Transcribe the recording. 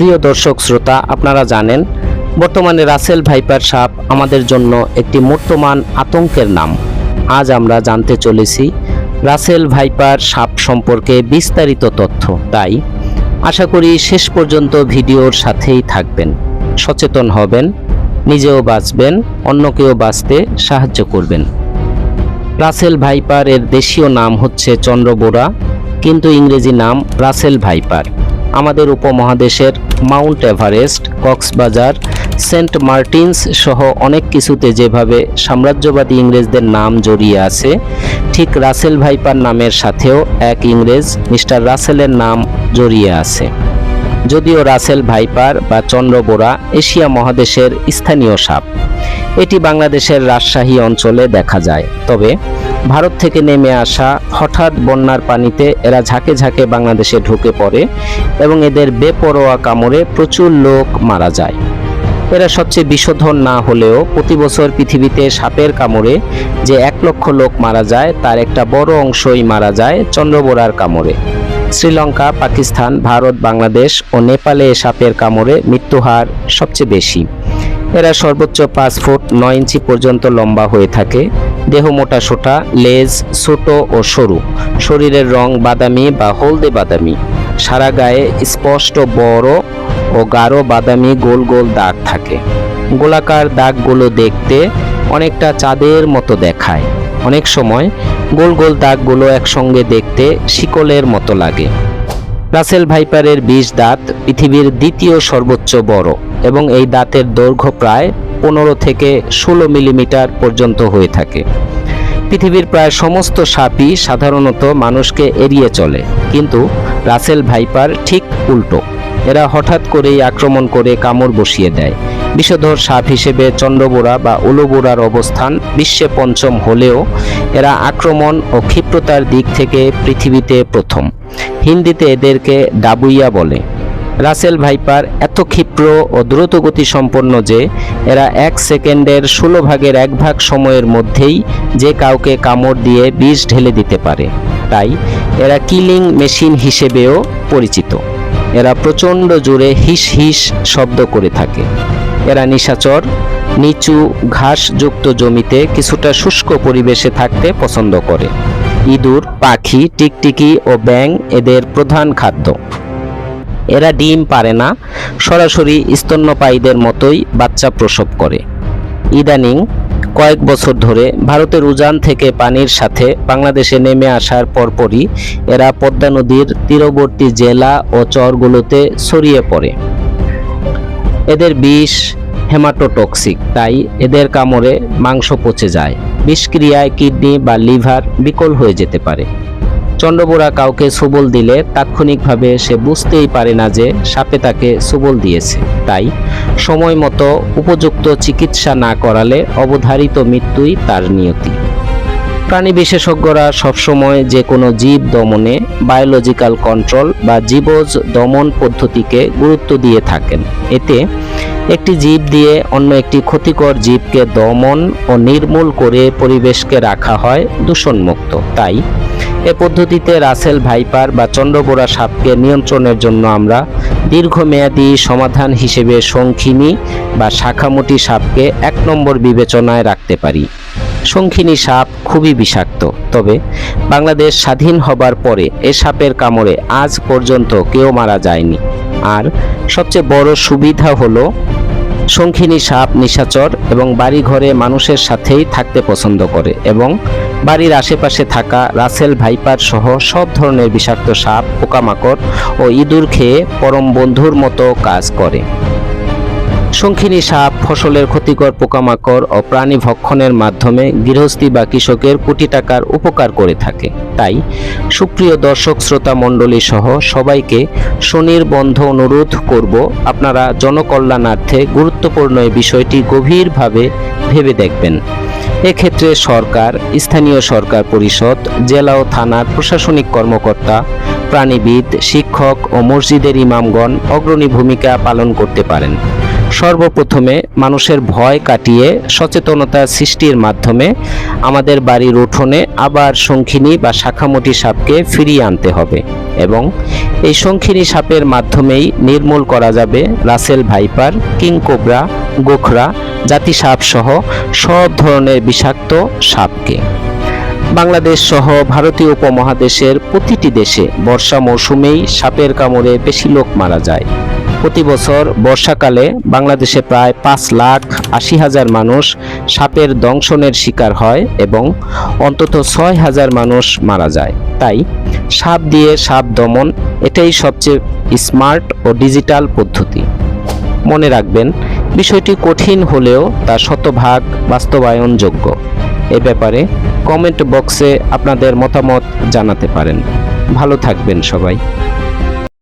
প্রিয় দর্শক শ্রোতা, আপনারা জানেন, বর্তমানে রাসেল ভাইপার সাপ আমাদের জন্য একটি মূর্তমান আতঙ্কের নাম। আজ আমরা জানতে চলেছি রাসেল ভাইপার সাপ সম্পর্কে বিস্তারিত তথ্য। তাই আশা করি শেষ পর্যন্ত ভিডিওর সাথেই থাকবেন। সচেতন হবেন, নিজেও বাঁচবেন, অন্যকেও বাঁচতে সাহায্য করবেন। রাসেল ভাইপার এর দেশীয় নাম হচ্ছে চন্দ্রবোরা, কিন্তু ইংরেজি নাম রাসেল ভাইপার। আমাদের উপমহাদেশের Mount Everest, Cox's Bazar, Saint Martin's সহ অনেক কিছুতে যেভাবে সাম্রাজ্যবাদী ইংরেজদের নাম জড়িয়ে আছে, ঠিক রাসেল ভাইপার নামের সাথেও এক ইংরেজ মিস্টার রাসেলের নাম জড়িয়ে আছে। যদিও রাসেল ভাইপার বা চন্দ্রবোরা এশিয়া মহাদেশের স্থানীয় সাপ। এটি বাংলাদেশের রাজশাহী অঞ্চলে দেখা যায়। তবে ভারত থেকে নেমে আসা হঠাৎ বন্যার পানিতে এরা ঝাঁকে ঝাঁকে বাংলাদেশে ঢুকে পড়ে এবং এদের বেপরোয়া কামড়ে প্রচুর লোক মারা যায়। এরা সবচেয়ে বিশোধন না হলেও প্রতি বছর পৃথিবীতে সাপের কামড়ে যে এক লক্ষ লোক মারা যায়, তার একটা বড় অংশই মারা যায় চন্দ্রবোরার কামড়ে। শ্রীলঙ্কা, পাকিস্তান, ভারত, বাংলাদেশ ও নেপালে সাপের কামড়ে মৃত্যুহার সবচেয়ে বেশি। এরা সর্বোচ্চ পাঁচ ফুট নয় ইঞ্চি পর্যন্ত লম্বা হয়ে থাকে। দেহ মোটা সোটা, লেজ ছোট ও সরু। শরীরের রং বাদামি বা হলদে বাদামি। সারা গায়ে স্পষ্ট বড় ও গাঢ় বাদামি গোল গোল দাগ থাকে। গোলাকার দাগগুলো দেখতে অনেকটা চাঁদের মতো দেখায়। অনেক সময় গোল গোল দাগগুলো একসঙ্গে দেখতে শিকলের মতো লাগে। রাসেল ভাইপারের বিষ দাঁত পৃথিবীর দ্বিতীয় সর্বোচ্চ বড় এবং এই দাঁতের দৈর্ঘ্য প্রায় পনেরো থেকে ষোলো মিলিমিটার পর্যন্ত হয়ে থাকে। পৃথিবীর প্রায় সমস্ত সাপই সাধারণত মানুষকে এড়িয়ে চলে, কিন্তু রাসেল ভাইপার ঠিক উল্টো। এরা হঠাৎ করেই আক্রমণ করে কামড় বসিয়ে দেয় বিষধর সাপ হিসেবে চন্দ্রবোরা বা উলুবোরার অবস্থান বিশ্বে পঞ্চম হলেও এরা আক্রমণ ও ক্ষিপ্রতার দিক থেকে পৃথিবীতে প্রথম। হিন্দিতে এদেরকে ডাবুইয়া বলে। রাসেল ভাইপার এত ক্ষিপ্র ও দ্রুতগতি সম্পন্ন যে এরা এক সেকেন্ডের ষোলো ভাগের এক ভাগ সময়ের মধ্যেই যে কাউকে কামড় দিয়ে বিষ ঢেলে দিতে পারে। তাই এরা কিলিং মেশিন হিসেবেও পরিচিত। এরা প্রচণ্ড জোরে হিস হিস শব্দ করে থাকে। এরা নিশাচর, নিচু ঘাসযুক্ত জমিতে কিছুটা শুষ্ক পরিবেশে থাকতে পছন্দ করে। ইঁদুর, পাখি, টিকটিকি ও ব্যাং এদের প্রধান খাদ্য। এরা ডিম পারে না, সরাসরি স্তন্যপায়ীদের মতোই বাচ্চা প্রসব করে। ইদানিং কয়েক বছর ধরে ভারতের উজান থেকে পানির সাথে বাংলাদেশে নেমে আসার পরপরই এরা পদ্মা নদীর তীরবর্তী জেলা ও চরগুলোতে ছড়িয়ে পড়ে। এদের বিষ হেমাটোটক্সিক, তাই এদের কামড়ে মাংস পচে যায়। বিষক্রিয়ায় কিডনি বা লিভার বিকল হয়ে যেতে পারে। চন্দ্রবোরা কাউকে সুবল দিলে তাৎক্ষণিকভাবে সে বুঝতেই পারে না যে সাপে তাকে সুবল দিয়েছে। তাই সময় মতো উপযুক্ত চিকিৎসা না করালে অবধারিত মৃত্যুই তার নিয়তি। প্রাণী বিশেষজ্ঞরা সবসময় যে কোনো জীব দমনে বায়োলজিক্যাল কন্ট্রোল বা জীবজ দমন পদ্ধতিকে গুরুত্ব দিয়ে থাকেন। এতে একটি জীব দিয়ে অন্য একটি ক্ষতিকর জীবকে দমন ও নির্মূল করে পরিবেশকে রাখা হয় দূষণমুক্ত। তাই এ পদ্ধতিতে রাসেল ভাইপার বা চন্দ্রবোরা সাপকে নিয়ন্ত্রণের জন্য আমরা দীর্ঘমেয়াদী সমাধান হিসেবে শঙ্খিনী বা শাখামুটি সাপকে এক নম্বর বিবেচনায় রাখতে পারি। শঙ্খিনী সাপ খুবই বিষাক্ত। তবে বাংলাদেশ স্বাধীন হবার পরে এ সাপের কামড়ে আজ পর্যন্ত কেউ মারা যায়নি। আর সবচেয়ে বড় সুবিধা হলো শঙ্খিনী সাপ নিশাচর এবং বাড়ি ঘরে মানুষের সাথেই থাকতে পছন্দ করে এবং বাড়ির আশেপাশে থাকা রাসেল ভাইপার সহ সব ধরনের বিষাক্ত সাপ, পোকামাকড় ও ইঁদুর খেয়ে পরম বন্ধুর মতো কাজ করে। শঙ্খিনী সাপ ফসলের ক্ষতিকর পোকামাকড় ও প্রাণী ভক্ষণের মাধ্যমে গৃহস্থী বা কৃষকের কোটি টাকার উপকার করে থাকে। তাই সুপ্রিয় দর্শক শ্রোতা মণ্ডলী সহ সবাইকে সুনির্বন্ধ অনুরোধ করব, আপনারা জনকল্যাণার্থে গুরুত্বপূর্ণ এই বিষয়টি গভীরভাবে ভেবে দেখবেন। এক্ষেত্রে সরকার, স্থানীয় সরকার পরিষদ, জেলা ও থানার প্রশাসনিক কর্মকর্তা, প্রাণীবিদ, শিক্ষক ও মসজিদের ইমামগণ অগ্রণী ভূমিকা পালন করতে পারেন। সর্বপ্রথমে মানুষের ভয় কাটিয়ে সচেতনতা সৃষ্টির মাধ্যমে আমাদের বাড়ির উঠোনে আবার শঙ্খিনী বা শাখামুটি সাপকে ফিরিয়ে আনতে হবে এবং এই শঙ্খিনী সাপের মাধ্যমেই নির্মূল করা যাবে রাসেল ভাইপার, কিং কোবরা, গোখরা জাতি সাপ সহ সব ধরনের বিষাক্ত সাপকে। বাংলাদেশ সহ ভারতীয় উপমহাদেশের প্রতিটি দেশে বর্ষা মৌসুমেই সাপের কামড়ে বেশি লোক মারা যায়। প্রতি বছর বর্ষাকালে বাংলাদেশে প্রায় পাঁচ লাখ আশি হাজার মানুষ সাপের দংশনের শিকার হয় এবং অন্তত ছয় হাজার মানুষ মারা যায়। তাই সাপ দিয়ে সাপ দমন এটাই সবচেয়ে স্মার্ট ও ডিজিটাল পদ্ধতি। মনে রাখবেন, বিষয়টি কঠিন হলেও তা শতভাগ বাস্তবায়নযোগ্য। এ ব্যাপারে কমেন্ট বক্সে আপনাদের মতামত জানাতে পারেন। ভালো থাকবেন সবাই।